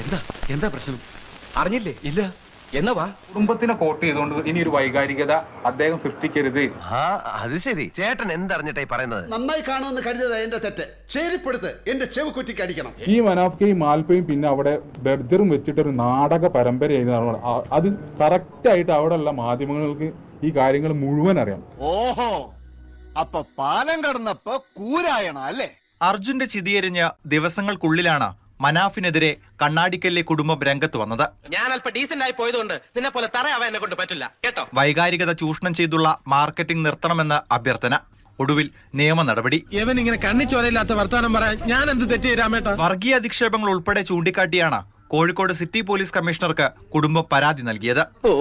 എന്താ? എന്താ പ്രശ്നം? അറിഞ്ഞില്ലേ? ഇല്ല. എന്നാ വാ. കുടുംബത്തിനെ കോട്ട് ചെയ്തുകൊണ്ട് ഇനി ഒരു വൈകാരികത അദ്ദേഹം സൃഷ്ടിക്കരുത്. ആ അത് ശരി. ചേട്ടൻ എന്തറിഞ്ഞിട്ടായി പറയുന്നത്? നന്നായി കാണുമെന്ന് കരുതിയത് എന്റെ തെറ്റ്. ചേരിപ്പെടുത്ത്. എന്റെ ചെവ് കുറ്റിക്ക് അടിക്കണം. ഈ മനാഫ്കയും മാൽപ്പയും പിന്നെ അവിടെ ബെർജറും വെച്ചിട്ട് ഒരു നാടക പരമ്പര അത് കറക്റ്റ് അത് അവിടെ അവിടെയുള്ള മാധ്യമങ്ങൾക്ക് ഈ കാര്യങ്ങൾ മുഴുവൻ അറിയാം. ഓഹോ. അപ്പൊ പാലം കടന്നപ്പോ കൂരായണ അല്ലേ? അർജുന്റെ ചിതിയെരിഞ്ഞ ദിവസങ്ങൾക്കുള്ളിലാണ് മനാഫിനെതിരെ കണ്ണാടിക്കല്ലെ കുടുംബം രംഗത്ത് വന്നത്. ഞാൻ അല്പം ഡീസന്റ് ആയി പോയതുകൊണ്ട് നിന്നെ പോലെ തറയാവാൻ എന്നെ കൊണ്ട് പറ്റില്ല. കേട്ടോ? വൈകാരികത ചൂഷണം ചെയ്തുള്ള മാർക്കറ്റിംഗ് നിർത്തണമെന്ന അഭ്യർത്ഥന. ഒടുവിൽ നിയമ നടപടി. ഇവൻ ഇങ്ങനെ കണ്ണിച്ചോരയില്ലാത്ത വർത്താനം പറയാൻ ഞാൻ എന്ത് തെറ്റ് രാമേട്ട വർഗീയ അധിക്ഷേപങ്ങൾ ഉൾപ്പെടെ ചൂണ്ടിക്കാട്ടിയാണ് കോഴിക്കോട് സിറ്റി പോലീസ് കമ്മീഷണർക്ക് കുടുംബം പരാതി നൽകിയത്. ഓ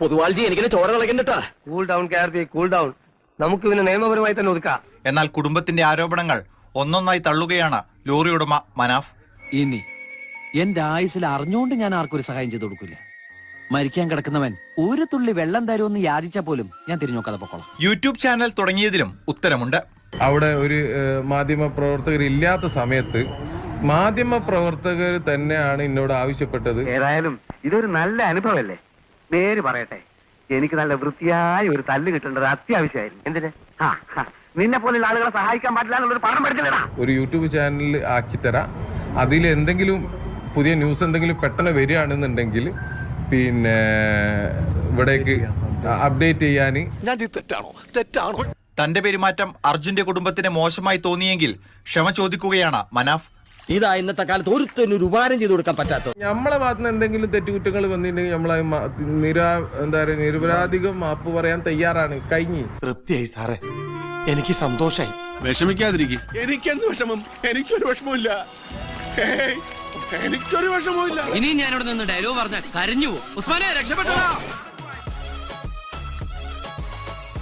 പൊതുവാൾജി എനിക്കിനെ ചോര കളകണ്ടട്ടാ cool down K R P cool down നമുക്ക് ഇവനെ നിയമപരമായി തന്നെ ഒതുക്കാം. എന്നാൽ കുടുംബത്തിന്റെ ആരോപണങ്ങൾ ഒന്നൊന്നായി തള്ളുകയാണ് ലോറി ഉടമ മനാഫ്. ഇനി എന്റെ ആയുസിൽ അറിഞ്ഞുകൊണ്ട് ഞാൻ ആർക്കൊരു സഹായം ചെയ്തു കൊടുക്കില്ല മരിക്കാൻ കിടക്കുന്നവൻ ഒരു തുള്ളി വെള്ളം തരുമെന്ന് യാചിച്ച പോലും ഞാൻ തിരിഞ്ഞോക്കാതെ പൊക്കോളാം. യൂട്യൂബ് ചാനൽ തുടങ്ങിയതിലും ഉത്തരമുണ്ട്. അവിടെ ഒരു മാധ്യമ പ്രവർത്തകർ ഇല്ലാത്ത സമയത്ത് മാധ്യമ പ്രവർത്തകർ തന്നെയാണ് എന്നോട് ആവശ്യപ്പെട്ടത്. ഏതായാലും ഇതൊരു നല്ല അനുഭവമല്ലേ? നേര് പറയട്ടെ. എനിക്ക് നല്ല വൃത്തിയായ ഒരു തല്ല് കിട്ടേണ്ടത് അത്യാവശ്യമായിരുന്നു. എന്തിന്? നിന്നെ പോലുള്ള ആളുകളെ സഹായിക്കാൻ പാടില്ല എന്നുള്ളൊരു പാഠം പഠിച്ചില്ലടാ? ഒരു യൂട്യൂബ് ചാനൽ ആക്കിത്തരാം അതിൽ എന്തെങ്കിലും പുതിയ ന്യൂസ് എന്തെങ്കിലും പെട്ടെന്ന് വരികയാണെന്നുണ്ടെങ്കിൽ പിന്നെ ഇവിടേക്ക് അപ്ഡേറ്റ് ചെയ്യാൻ ഞാൻ തെറ്റാണോ? തെറ്റാണോ? തന്റെ പെരുമാറ്റം അർജുന്റെ കുടുംബത്തിന് മോശമായി തോന്നിയെങ്കിൽ ക്ഷമ ചോദിക്കുകയാണ് മനാഫ്. ഇതാ ഇന്നത്തെ കാലത്ത് ഒരുത്തനും ഒരു ഉപകാരം ചെയ്തു കൊടുക്കാൻ പറ്റാത്ത നമ്മളെ ഭാഗത്തുനിന്ന് എന്തെങ്കിലും തെറ്റുകുറ്റങ്ങൾ വന്നിട്ടുണ്ടെങ്കിൽ നമ്മളെ നിരാ എന്താ പറയുക നിരപരാധികം മാപ്പ് പറയാൻ തയ്യാറാണ്. കഴിഞ്ഞു. തൃപ്തിയായി സാറേ. എനിക്ക് സന്തോഷായി. വിഷമിക്കാതിരിക്കും. എനിക്കെന്ത് വിഷമം? എനിക്കൊരു വിഷമമില്ല എനിക്കൊരു വിഷമവും ഇല്ല ഇനി ഞാനിവിടെ നിന്ന് ഡയലോഗ് പറഞ്ഞാൽ കരഞ്ഞു പോകും. ഉസ്മാനെ രക്ഷപ്പെട്ടോ